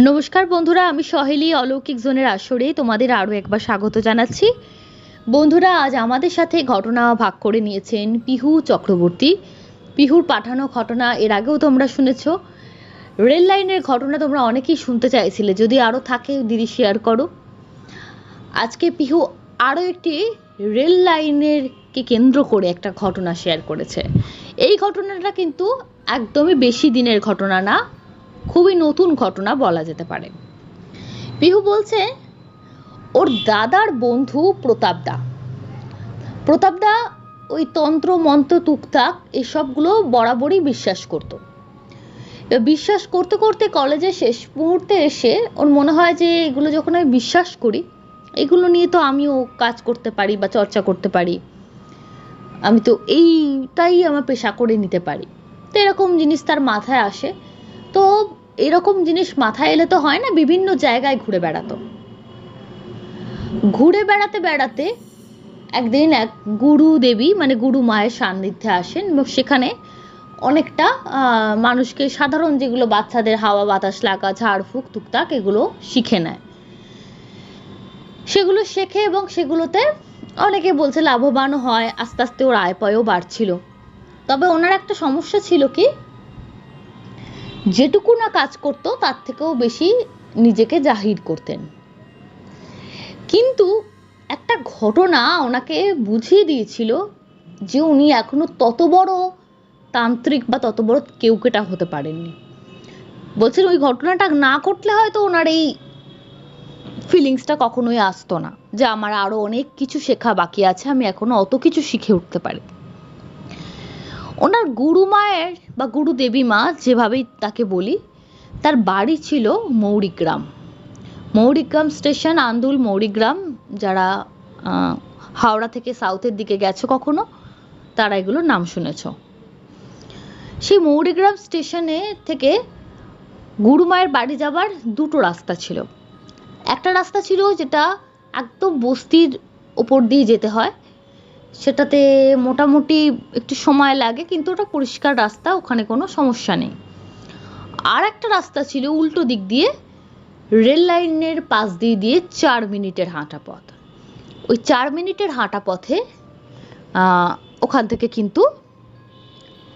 নমস্কার বন্ধুরা, আমি সহেলি, অলৌকিক জোনের আসরে তোমাদের আরও একবার স্বাগত জানাচ্ছি। বন্ধুরা, আজ আমাদের সাথে ঘটনা ভাগ করে নিয়েছেন পিহু চক্রবর্তী। পিহুর পাঠানো ঘটনা এর আগেও তোমরা শুনেছ। রেল লাইনের ঘটনা তোমরা অনেকেই শুনতে চাইছিলে, যদি আরও থাকে দিদি শেয়ার করো। আজকে পিহু আরও একটি রেল লাইনের কে কেন্দ্র করে একটা ঘটনা শেয়ার করেছে। এই ঘটনাটা কিন্তু একদমই বেশি দিনের ঘটনা না খুবই নতুন ঘটনা বলা যেতে পারে। পিহু বলছে, ওর দাদার বন্ধু প্রতাপদা। প্রতাপদা ওই তন্ত্র, মন্ত্র, টুকটাক এসবগুলো বরাবরই বিশ্বাস করত। বিশ্বাস করতে করতে কলেজে শেষ মুহূর্তে এসে ওর মনে হয় যে এগুলো যখন আমি বিশ্বাস করি, এগুলো নিয়ে তো আমিও কাজ করতে পারি বা চর্চা করতে পারি। আমি তো এইটাই আমার পেশা করে নিতে পারি। তো এরকম জিনিস তার মাথায় আসে। তো এরকম জিনিস মাথায় এলে তো হয় না, বিভিন্ন জায়গায় ঘুরে বেড়াতো। ঘুরে বেড়াতে বেড়াতে একদিন এক গুরু দেবী মানে গুরু মায়ের সান্নিধ্যে আসেন এবং সেখানে অনেকটা মানুষকে সাধারণ যেগুলো বাচ্চাদের হাওয়া বাতাস লাগা, ঝাড়ফুঁক, টুকটাক এগুলো শিখে নেয়। সেগুলো শেখে এবং সেগুলোতে অনেকে বলছে লাভবানও হয়, আস্তে আস্তে ওর আয় পায়ও বাড়ছিল। তবে ওনার একটা সমস্যা ছিল কি যেটুকু না কাজ করতো, তার থেকেও বেশি নিজেকে জাহির করতেন। কিন্তু একটা ঘটনা ওনাকে বুঝিয়ে দিয়েছিল যে উনি এখনও তত বড় তান্ত্রিক বা তত বড় কেউকেটা হতে পারেননি। বলছেন, ওই ঘটনাটা না ঘটলে হয়তো ওনার এই ফিলিংসটা কখনোই আসতো না যে, আমার আরও অনেক কিছু শেখা বাকি আছে, আমি এখনও অত কিছু শিখে উঠতে পারি। ওনার গুরু মায়ের বা গুরু দেবী মা যেভাবেই তাকে বলি, তার বাড়ি ছিল মৌরিগ্রাম। মৌরিগ্রাম স্টেশন, আন্দুল মৌরিগ্রাম, যারা হাওড়া থেকে সাউথের দিকে গেছো কখনো, তারা এগুলোর নাম শুনেছ। সেই মৌরিগ্রাম স্টেশনে থেকে গুরুমায়ের বাড়ি যাবার দুটো রাস্তা ছিল। একটা রাস্তা ছিল যেটা একদম বস্তির ওপর দিয়ে যেতে হয় সেটাতে মোটামুটি একটু সময় লাগে, কিন্তু ওটা পরিষ্কার রাস্তা, ওখানে কোনো সমস্যা নেই। আর একটা রাস্তা ছিল উল্টো দিক দিয়ে, রেল লাইনের পাশ দিয়ে দিয়ে চার মিনিটের হাঁটা পথ। ওই চার মিনিটের হাঁটা পথে ওখান থেকে কিন্তু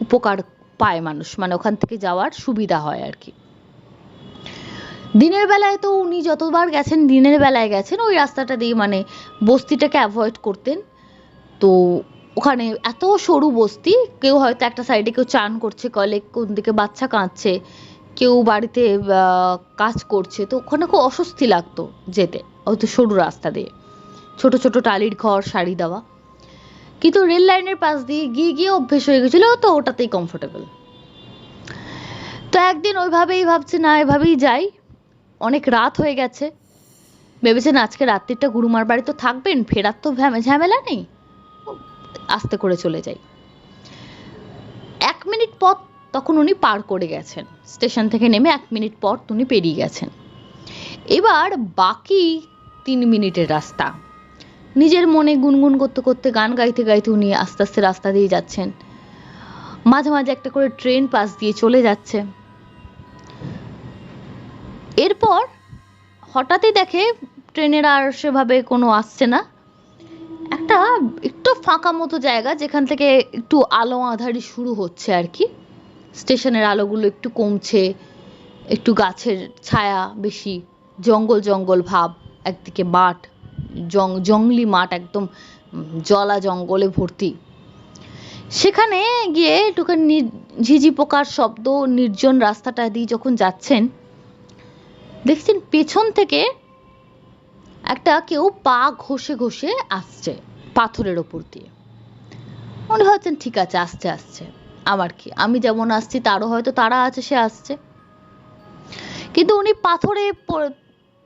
উপকার পায় মানুষ মানে ওখান থেকে যাওয়ার সুবিধা হয় আর কি। দিনের বেলায় তো উনি যতবার গেছেন, দিনের বেলায় গেছেন, ওই রাস্তাটা দিয়ে মানে বস্তিটাকে অ্যাভয়েড করতেন। ওখানে এত সরু বস্তি, কেউ হয়তো একটা সাইডে কেউ চান করছে কলে কোন দিকে বাচ্চা কাঁদছে, কেউ বাড়িতে কাজ করছে, তো ওখানে খুব অস্বস্তি লাগতো যেতে হয়তো সরু রাস্তা দিয়ে। ছোট ছোট টালির ঘর সারি দেওয়া। কিন্তু রেল লাইনের পাশ দিয়ে গিয়ে গিয়ে অভ্যেস হয়ে গেছিল তো ওটাতেই কমফোর্টেবল তো একদিন ওইভাবেই ভাবছে, না, এভাবেই যাই। অনেক রাত হয়ে গেছে। ভেবেছেন আজকে রাত্রিটা গুরুমার বাড়ি তো থাকবেন, ফেরার তো ঝামে- ঝামেলা নেই। আস্তে করে চলে যাই। এক মিনিট পর তখন উনি পার করে গেছেন। স্টেশন থেকে নেমে এক মিনিট পর উনি পেরিয়ে গেছেন। এবার বাকি তিন মিনিটের রাস্তা। নিজের মনে গুনগুন করতে করতে গান গাইতে গাইতে উনি আস্তে আস্তে রাস্তা দিয়ে যাচ্ছেন। মাঝে মাঝে একটা করে ট্রেন পাশ দিয়ে চলে যাচ্ছে। এরপর হঠাৎই দেখে ট্রেনের আর সেভাবে কোনো আসছে না। একটু ফাঁকা মতো জায়গা যেখান থেকে একটু আলো আঁধারি শুরু হচ্ছে আর কি। স্টেশনের আলোগুলো একটু কমছে, একটু গাছের ছায়া বেশি, জঙ্গল জঙ্গল ভাব, একদিকে মাঠ, জং, জংলি মাঠ একদম জলা জঙ্গলে ভর্তি। সেখানে গিয়ে একটুখানি ঝিঝি পোকার শব্দ, নির্জন রাস্তাটা দিয়ে যখন যাচ্ছেন, দেখছেন পেছন থেকে একটা কেউ পা ঘষে ঘষে আসছে। পাথরের ওপর দিয়ে। মনে ভাবছেন ঠিক আছে, আসছে আসছে। আমার কি? আমি যেমন আসছি, তারও হয়তো তারা আছে, সে আসছে। কিন্তু উনি পাথরে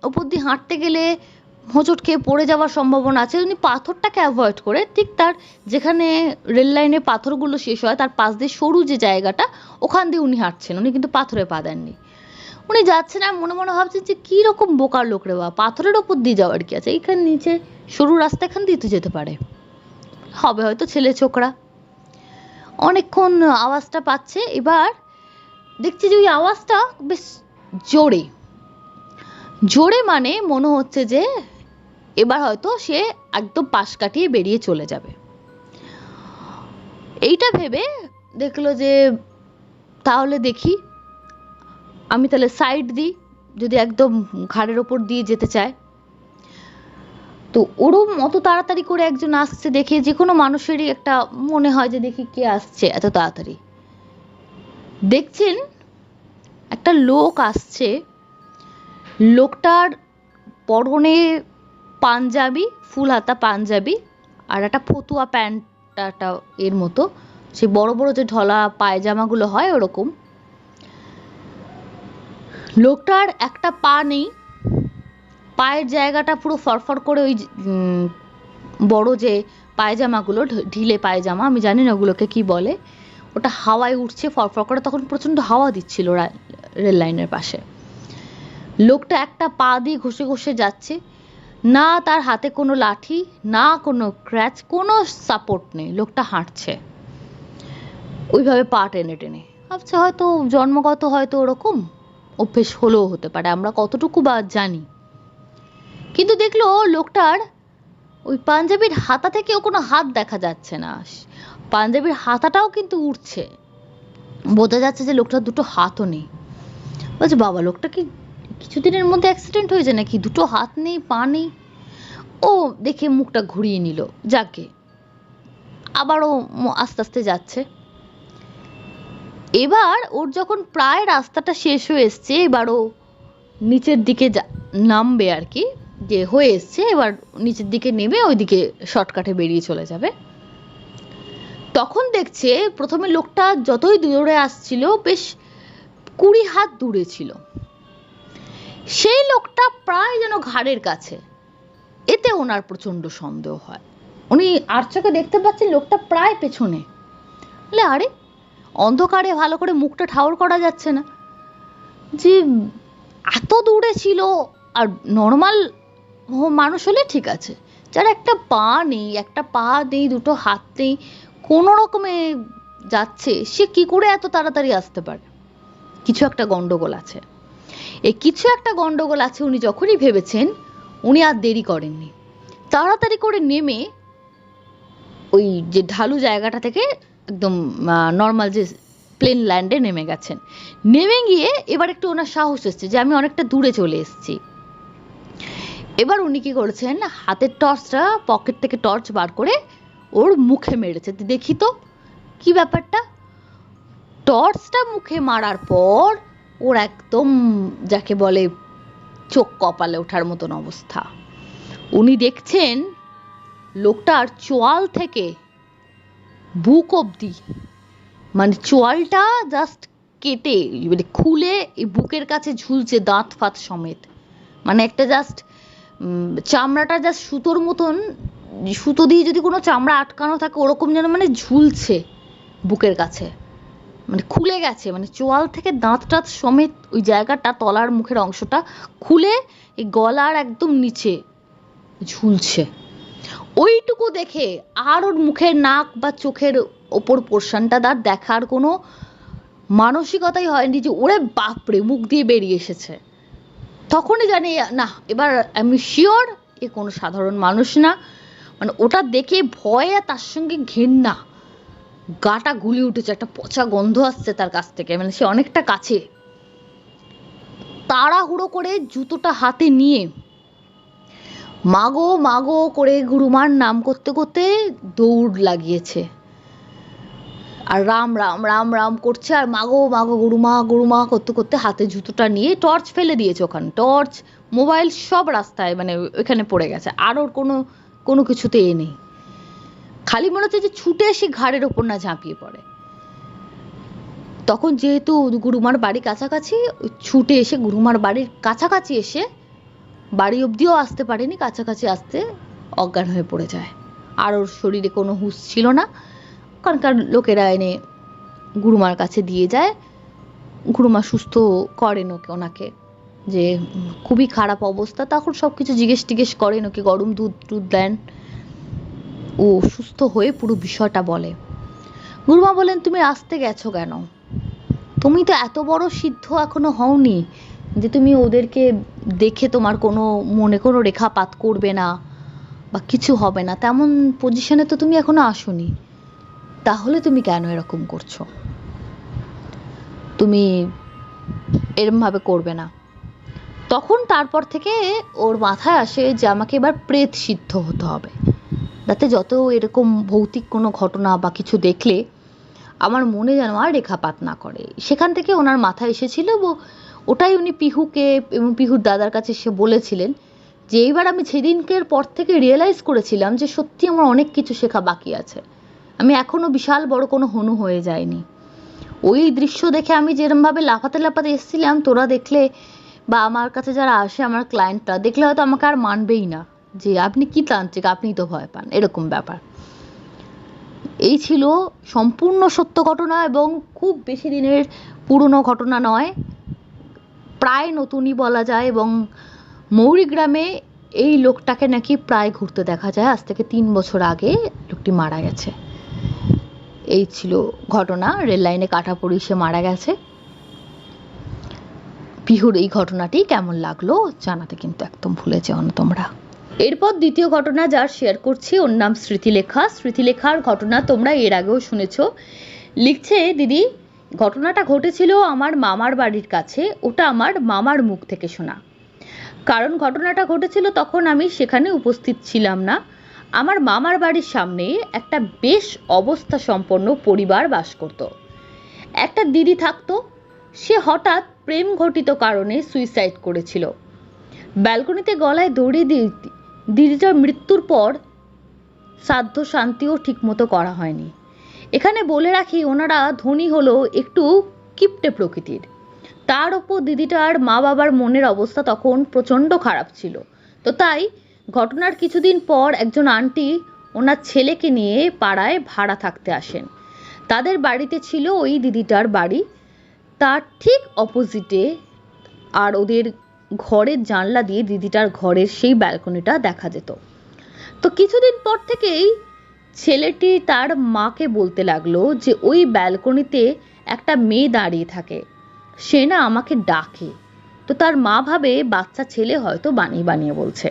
ওপর দিয়ে হাঁটতে গেলে হোঁচট খেয়ে পড়ে যাওয়ার সম্ভাবনা আছে। উনি পাথরটাকে অ্যাভয়েড করে ঠিক তার যেখানে রেল লাইনে পাথরগুলো শেষ হয়, তার পাশ দিয়ে সরু যে জায়গাটা, ওখান দিয়ে উনি হাঁটছেন। উনি কিন্তু পাথরে পা দেননি। উনি যাচ্ছেন আর মনে মনে ভাবছেন যে, কি রকম বোকার লোক রে বাবা! পাথরের ওপর দিয়ে যাওয়ার কি আছে? এখানে নিচে সরু রাস্তা এখান দিয়ে তো যেতে পারে। হবে হয়তো ছেলে ছোকরা। অনেকক্ষণ আওয়াজটা পাচ্ছে। এবার দেখছি যে ওই আওয়াজটা বেশ জোরে। জোরে মানে মনে হচ্ছে যে এবার হয়তো সে একদম পাশ কাটিয়ে বেরিয়ে চলে যাবে। এইটা ভেবে দেখল যে তাহলে দেখি। আমি তাহলে সাইড দিই। যদি একদম ঘাড়ের ওপর দিয়ে যেতে চায়। তো ওরম অত তাড়াতাড়ি করে একজন আসছে দেখে যে কোনো মানুষেরই একটা মনে হয় যে দেখি কে আসছে এত তাড়াতাড়ি। দেখছেন একটা লোক আসছে। লোকটার পরনে পাঞ্জাবি, ফুল হাতা পাঞ্জাবি আর একটা ফতুয়া প্যান্ট প্যান্টটা এর মতো। সেই বড় বড় যে ঢলা পায়জামাগুলো হয় ওরকম। লোকটার একটা পা নেই পায়ের জায়গাটা পুরো ফরফর করে ওই বড় যে পায়জামাগুলো ঢিলে পায়জামা, আমি জানি না ওগুলোকে কি বলে, ওটা হাওয়ায় উঠছে, ফরফর করে, তখন প্রচণ্ড হাওয়া দিচ্ছিল রেল লাইনের পাশে। লোকটা একটা পা দিয়ে ঘষে ঘষে যাচ্ছে, না তার হাতে কোনো লাঠি, না কোনো ক্র্যাচ, কোনো সাপোর্ট নেই, লোকটা হাঁটছে। ওইভাবে পা টেনে টেনে। ভাবছে হয়তো জন্মগত হয়তো ওরকম, অভ্যেস হলেও হতে পারে, আমরা কতটুকু বা জানি। কিন্তু দেখল লোকটার ওই পাঞ্জাবির হাতা থেকেও কোনো হাত দেখা যাচ্ছে না। পাঞ্জাবির হাতাটাও কিন্তু উঠছে বোঝা যাচ্ছে যে লোকটার দুটো হাতও নেই। বলছে, বাবা, লোকটা কি কিছুদিনের মধ্যে অ্যাক্সিডেন্ট হয়েছে নাকি? দুটো হাত নেই, পা নেই? ও দেখে মুখটা ঘুরিয়ে নিল। যাকে? আবারও আস্তে আস্তে যাচ্ছে। এবার ওর যখন প্রায় রাস্তাটা শেষ হয়ে এসছে, এবার ও নিচের দিকে নামবে আর কি। যে হয়ে এসছে এবার নিচের দিকে নেমে ওইদিকে শর্টকাটে বেরিয়ে চলে যাবে। তখন দেখছে প্রথমে লোকটা যতই দূরে আসছিল, বেশ কুড়ি হাত দূরে ছিল। সেই লোকটা প্রায় যেন ঘাড়ের কাছে। এতে ওনার প্রচণ্ড সন্দেহ হয়। উনি আর চোখে দেখতে পাচ্ছেন লোকটা প্রায় পেছনে। বলে, আরে, অন্ধকারে ভালো করে মুখটা ঠাউর করা যাচ্ছে না। যে এত দূরে ছিল আর নর্মাল মানুষ হলে ঠিক আছে। যার একটা পা নেই, একটা পা নেই, দুটো হাত নেই, কোনো রকমে যাচ্ছে, সে কি করে এত তাড়াতাড়ি আসতে পারে? কিছু একটা গন্ডগোল আছে। এই কিছু একটা গন্ডগোল আছে উনি যখনই ভেবেছেন, উনি আর দেরি করেননি। তাড়াতাড়ি করে নেমে ওই যে ঢালু জায়গাটা থেকে একদম নর্মাল যে প্লেন ল্যান্ডে নেমে গেছেন। নেমে গিয়ে এবার একটু ওনার সাহস এসছে যে আমি অনেকটা দূরে চলে এসেছি। এবার উনি কি করেছেন? হাতের টর্চটা পকেট থেকে টর্চ বার করে ওর মুখে মেরেছে। দেখি তো, কি ব্যাপারটা? টর্চটা মুখে মারার পর ওর একদম যাকে বলে চোখ কপালে ওঠার মতন অবস্থা। উনি দেখছেন লোকটার চোয়াল থেকে বুক অবধি মানে চোয়ালটা জাস্ট কেটে মানে খুলে বুকের কাছে ঝুলছে দাঁত ফাঁত সমেত। মানে একটা জাস্ট চামড়াটা জাস্ট সুতোর মতন, সুতো দিয়ে যদি কোনো চামড়া আটকানো থাকে, ওরকম যেন মানে ঝুলছে বুকের কাছে। মানে খুলে গেছে মানে চোয়াল থেকে দাঁত টাত সমেত ওই জায়গাটা, তলার মুখের অংশটা খুলে এই গলার একদম নিচে ঝুলছে। ওইটুকু দেখে আর ওর মুখের নাক বা চোখের ওপর পোর্শনটা তার দেখার কোনো মানসিকতাই হয়নি যে, ওরে বাপরে, মুখ দিয়ে বেরিয়ে এসেছে। তখনই জানি, না, এবার আমি শিওর এ কোনো সাধারণ মানুষ না। মানে ওটা দেখে ভয়ে তার সঙ্গে ঘেন্না। গাটা গুলি উঠেছে, একটা পচা গন্ধ আসছে তার কাছ থেকে মানে সে অনেকটা কাছে। তাড়াহুড়ো করে জুতোটা হাতে নিয়ে, মাগো মাগো করে গুরুমার নাম করতে করতে দৌড় লাগিয়েছে। আর রাম রাম রাম রাম করছে আর মাগো মাগো গুরুমা গুরুমা করতে করতে হাতে জুতোটা নিয়ে টর্চ ফেলে দিয়েছে ওখানে। টর্চ, মোবাইল সব রাস্তায় মানে ওখানে পড়ে গেছে। আর ওর কোনো কোনো কিছুতে এ নেই। খালি মনে হচ্ছে যে ছুটে এসে ঘাড়ের ওপর না ঝাঁপিয়ে পড়ে। তখন যেহেতু গুরুমার বাড়ি কাছাকাছি, ছুটে এসে গুরুমার বাড়ির কাছাকাছি এসে বাড়ি অবধিও আসতে পারেনি, কাছাকাছি আসতে অজ্ঞান হয়ে পড়ে যায়। আর ওর শরীরে কোনো হুঁশ ছিল না। ওখানকার লোকেরা এনে গুরুমার কাছে দিয়ে যায়। গুরুমা সুস্থ করেন ওকে, ওনাকে। যে খুবই খারাপ অবস্থা। তখন সব কিছু জিজ্ঞেস টিজ্ঞেস করেন ওকে, গরম দুধ টুধ দেন। ও সুস্থ হয়ে পুরো বিষয়টা বলে। গুরুমা বলেন, তুমি আসতে গেছো কেন? তুমি তো এত বড় সিদ্ধ এখনও হওনি যে তুমি ওদেরকে দেখে তোমার কোনো মনে কোনো রেখাপাত করবে না বা কিছু হবে না। তেমন পজিশনে তো তুমি এখনও আসোনি। তাহলে তুমি কেন এরকম করছ? তুমি এরমভাবে করবে না। তখন তারপর থেকে ওর মাথায় আসে যে আমাকে এবার প্রেত সিদ্ধ হতে হবে। যাতে যত এরকম ভৌতিক কোনো ঘটনা বা কিছু দেখলে, আমার মনে যেন আর রেখাপাত না করে। সেখান থেকে ওনার মাথায় এসেছিল ওটাই উনি পিহুকে এবং পিহুর দাদার কাছে সে বলেছিলেন যে, এইবার আমি সেদিনকের পর থেকে রিয়েলাইজ করেছিলাম যে সত্যি আমার অনেক কিছু শেখা বাকি আছে। আমি এখনও বিশাল বড় কোনো হনু হয়ে যায়নি ওই দৃশ্য দেখে আমি যেরমভাবে লাফাতে লাফাতে এসেছিলাম, তোরা দেখলে বা আমার কাছে যারা আসে, আমার ক্লায়েন্টরা দেখলে হয়তো আমাকে আর মানবেই না যে আপনি কি তান্ত্রিক, আপনি তো ভয় পান, এরকম ব্যাপার। এই ছিল সম্পূর্ণ সত্য ঘটনা এবং খুব বেশি দিনের পুরনো ঘটনা নয়, প্রায় নতুনই বলা যায় এবং মৌরি গ্রামে এই লোকটাকে নাকি প্রায় ঘুরতে দেখা যায়। আজ থেকে তিন বছর আগে লোকটি মারা গেছে। এই ছিল ঘটনা। রেল লাইনে কাটা পড়ে সে মারা গেছে। পিহুর এই ঘটনাটি কেমন লাগল জানাতে কিন্তু একদম ভুলে যেও না তোমরা। এরপর দ্বিতীয় ঘটনা যার শেয়ার করছি, ওর নাম স্মৃতিলেখা। স্মৃতিলেখার ঘটনা তোমরা এর আগেও শুনেছ। লিখছে, দিদি, ঘটনাটা ঘটেছিল আমার মামার বাড়ির কাছে। ওটা আমার মামার মুখ থেকে শোনা। কারণ ঘটনাটা ঘটেছিল তখন আমি সেখানে উপস্থিত ছিলাম না। আমার মামার বাড়ির সামনে একটা বেশ অবস্থা সম্পন্ন পরিবার বাস করত। একটা দিদি থাকতো, সে হঠাৎ প্রেম ঘটিত কারণে সুইসাইড করেছিল। ব্যালকনিতে গলায় দড়ি দিয়ে দিদিটার মৃত্যুর পর সাধ্য শান্তিও ঠিকমতো করা হয়নি। এখানে বলে রাখি, ওনারা ধনী হলো একটু কিপটে প্রকৃতির। তার ওপর দিদিটার মা বাবার মনের অবস্থা তখন প্রচণ্ড খারাপ ছিল। তো তাই ঘটনার কিছুদিন পর একজন আন্টি ওনার ছেলেকে নিয়ে পাড়ায় ভাড়া থাকতে আসেন। তাদের বাড়িতে ছিল ওই দিদিটার বাড়ি। তার ঠিক অপোজিটে আর ওদের ঘরের জানলা দিয়ে দিদিটার ঘরের সেই ব্যালকনিটা দেখা যেত। তো কিছুদিন পর থেকেই ছেলেটি তার মাকে বলতে লাগল যে, ওই ব্যালকনিতে একটা মেয়ে দাঁড়িয়ে থাকে। সে না আমাকে ডাকে। তো তার মা ভাবে, বাচ্চা ছেলে হয়তো বানিয়ে বানিয়ে বলছে।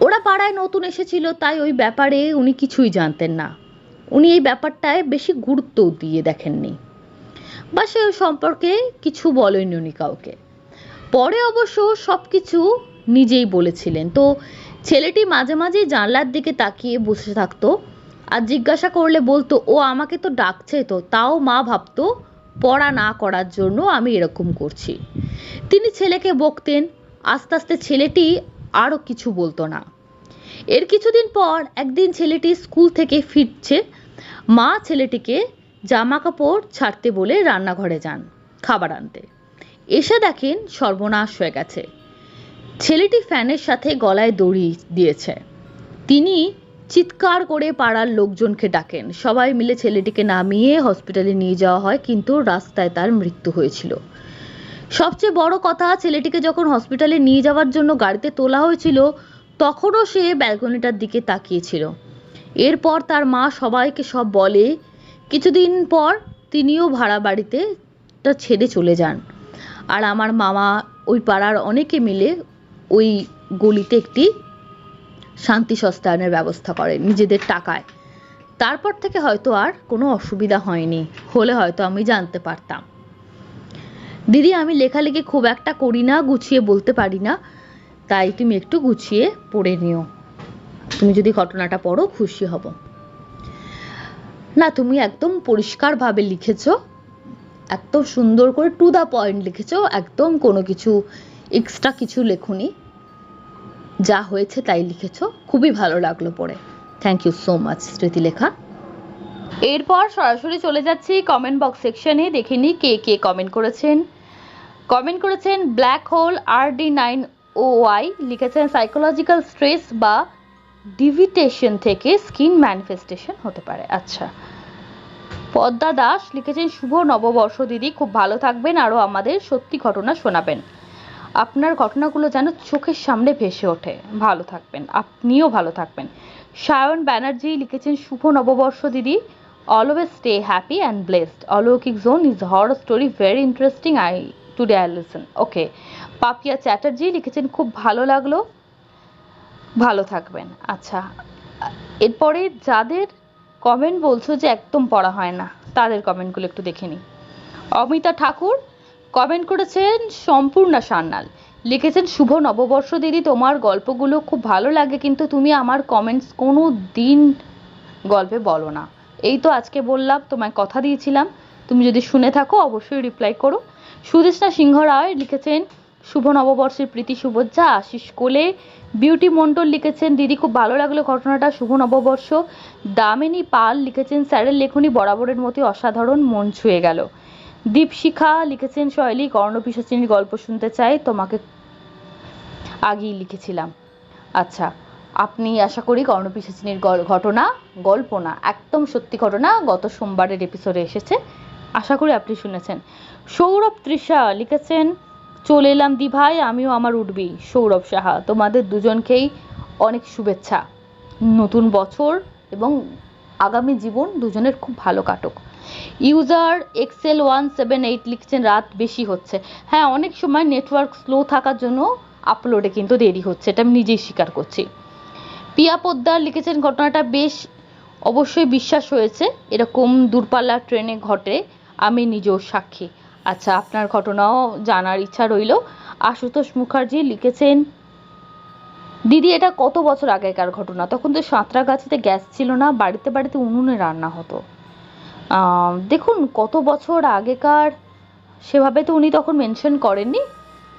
ওরা পাড়ায় নতুন এসেছিল, তাই ওই ব্যাপারে উনি কিছুই জানতেন না। উনি এই ব্যাপারটায় বেশি গুরুত্ব দিয়ে দেখেননি। বা সে সম্পর্কে কিছু বলেননি উনি কাউকে। পরে অবশ্য সব কিছু নিজেই বলেছিলেন। তো ছেলেটি মাঝে মাঝে জানলার দিকে তাকিয়ে বসে থাকতো আর জিজ্ঞাসা করলে বলতো, ও আমাকে তো ডাকছে তো, তাও মা ভাবতো পড়া না করার জন্য আমি এরকম করছি। তিনি ছেলেকে বকতেন। আস্তে আস্তে ছেলেটি আরও কিছু বলতো না। এর কিছুদিন পর একদিন ছেলেটি স্কুল থেকে ফিরছে। মা ছেলেটিকে জামা কাপড় ছাড়তে বলে রান্নাঘরে যান, খাবার আনতে। এসে দেখেন সর্বনাশ হয়ে গেছে। ছেলেটি ফ্যানের সাথে গলায় দড়ি দিয়েছে। তিনি চিৎকার করে পাড়ার লোকজনকে ডাকেন। সবাই মিলে ছেলেটিকে নামিয়ে হসপিটালে নিয়ে যাওয়া হয়, কিন্তু রাস্তায় তার মৃত্যু হয়েছিল। সবচেয়ে বড় কথা, ছেলেটিকে যখন হসপিটালে নিয়ে যাওয়ার জন্য গাড়িতে তোলা হয়েছিল, তখনও সে ব্যালকনিটার দিকে তাকিয়েছিল। এরপর তার মা সবাইকে সব বলে, কিছুদিন পর তিনিও ভাড়া বাড়িতে ছেড়ে চলে যান। আর আমার মামা ওই পাড়ার অনেকে মিলে ওই গলিতে একটি শান্তি সস্তায়নের ব্যবস্থা করেন নিজেদের টাকায়। তারপর থেকে হয়তো আর কোনো অসুবিধা হয়নি। হলে হয়তো আমি জানতে পারতাম। দিদি, আমি লেখালেখি খুব একটা করি না, গুছিয়ে বলতে পারি না। তাই তুমি একটু গুছিয়ে পড়ে নিও। তুমি যদি ঘটনাটা পড়ো, খুশি হব। না, তুমি একদম পরিষ্কারভাবে লিখেছো। একদম সুন্দর করে টু দা পয়েন্ট লিখেছো, একদম কোনো কিছু এক্সট্রা কিছু লেখুনি। যা হয়েছে তাই লিখেছো। খুবই ভালো লাগল পড়ে। Thank you so much Smritilekha. এরপর সরাসরি চলে যাচ্ছি কমেন্ট বক্স সেকশনে দেখে নিই কে কে কমেন্ট করেছেন। কমেন্ট করেছেন ব্ল্যাক হোল আর ডি নাইন ও ওয়াই, লিখেছেন সাইকোলজিক্যাল স্ট্রেস বা ডিভিটেশন থেকে স্কিন ম্যানিফেস্টেশন হতে পারে। আচ্ছা। পদ্মা দাস লিখেছেন, শুভ নববর্ষ দিদি, খুব ভালো থাকবেন, আরও আমাদের সত্যি ঘটনা শোনাবেন। আপনার ঘটনাগুলো যেন চোখের সামনে ভেসে ওঠে। ভালো থাকবেন, আপনিও ভালো থাকবেন। সায়ন ব্যানার্জি লিখেছেন, শুভ নববর্ষ দিদি always stay happy and blessed অলৌকিক zone is her story very interesting I today I listen okay Papiya Chatterjee লিখেছেন, খুব ভালো লাগল। ভালো থাকবেন। আচ্ছা এরপরে যাদের কমেন্ট বলছো যে একদম পড়া হয় না, তাদের কমেন্টগুলো একটু দেখে নিই। অমিতা ঠাকুর কমেন্ট করেছেন, সম্পূর্ণা সান্যাল। লিখেছেন, শুভ নববর্ষ দিদি, তোমার গল্পগুলো খুব ভালো লাগে, কিন্তু তুমি আমার কমেন্টস কোনো দিন গল্পে বলো না। এই তো আজকে বললাম, তোমায় কথা দিয়েছিলাম। তুমি যদি শুনে থাকো, অবশ্যই রিপ্লাই করো। সুদেশনা সিংহ রায় লিখেছেন, শুভ নববর্ষের প্রীতি শুভেচ্ছা আশিস কোলে। বিউটি মণ্ডল লিখেছেন, দিদি, খুব ভালো লাগল ঘটনাটা, শুভ নববর্ষ। দামিনী পাল লিখেছেন, স্যারের লেখনী বরাবরের মতোই অসাধারণ, মন ছুঁয়ে গেল। দীপশিখা লিখেছেন, শৈলী, কর্ণপিশাচিনীর গল্প শুনতে চাই, তোমাকে আগেই লিখেছিলাম। আচ্ছা আপনি আশা করি কর্ণপিশাচিনীর ঘটনা গল্প না, একদম সত্যি ঘটনা গত সোমবারের এপিসোডে এসেছে। আশা করি আপনি শুনেছেন। সৌরভ তৃষা লিখেছেন, চলে এলাম দি ভাই আমিও আমার উঠবি। সৌরভ সাহা, তোমাদের দুজনকেই অনেক শুভেচ্ছা। নতুন বছর এবং আগামী জীবন দুজনের খুব ভালো কাটুক। User excel one seven eight লিখছেন, রাত বেশি হচ্ছে। হ্যাঁ অনেক সময় নেটওয়ার্ক স্লো থাকার জন্য আপলোডে কিন্তু দেরি হচ্ছে, এটা আমি নিজেই স্বীকার করছি। পিয়া পোদ্দার লিখেছেন, ঘটনাটা বেশ অবশ্যই বিশ্বাস হয়েছে। এরকম দূরপাল্লার ট্রেনে ঘটে আমি নিজেও সাক্ষী। আচ্ছা আপনার ঘটনাও জানার ইচ্ছা রইল। আশুতোষ মুখার্জি লিখেছেন, দিদি, এটা কত বছর আগেকার ঘটনা? তখন তো সাঁতরাগাছিতে গ্যাস ছিল না, বাড়িতে বাড়িতে উনুনে রান্না হতো। দেখুন, কত বছর আগেকার, সেভাবে তো উনি তখন মেনশন করেননি।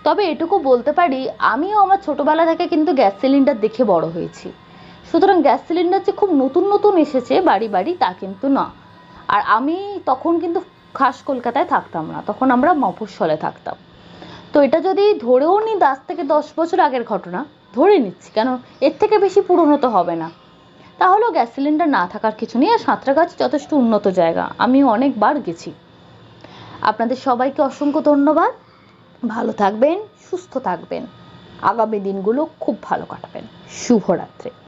তবে এটুকু বলতে পারি, আমিও আমার ছোটোবেলা থেকে কিন্তু গ্যাস সিলিন্ডার দেখে বড় হয়েছি। সুতরাং গ্যাস সিলিন্ডার যে খুব নতুন নতুন এসেছে বাড়ি বাড়ি, তা কিন্তু না। আর আমি তখন কিন্তু খাস কলকাতায় থাকতাম না, তখন আমরা মফস্বলে থাকতাম। তো এটা যদি ধরেও নিই দশ থেকে দশ বছর আগের ঘটনা, ধরে নিচ্ছি, কেন এর থেকে বেশি পুরনো তো হবে না। তাহলেও গ্যাস সিলিন্ডার না থাকার কিছু নেই, আর সাঁতরাগাছি যথেষ্ট উন্নত জায়গা, আমি অনেকবার গেছি। আপনাদের সবাইকে অসংখ্য ধন্যবাদ, ভালো থাকবেন, সুস্থ থাকবেন, আগামী দিনগুলো খুব ভালো কাটাবেন। শুভরাত্রি।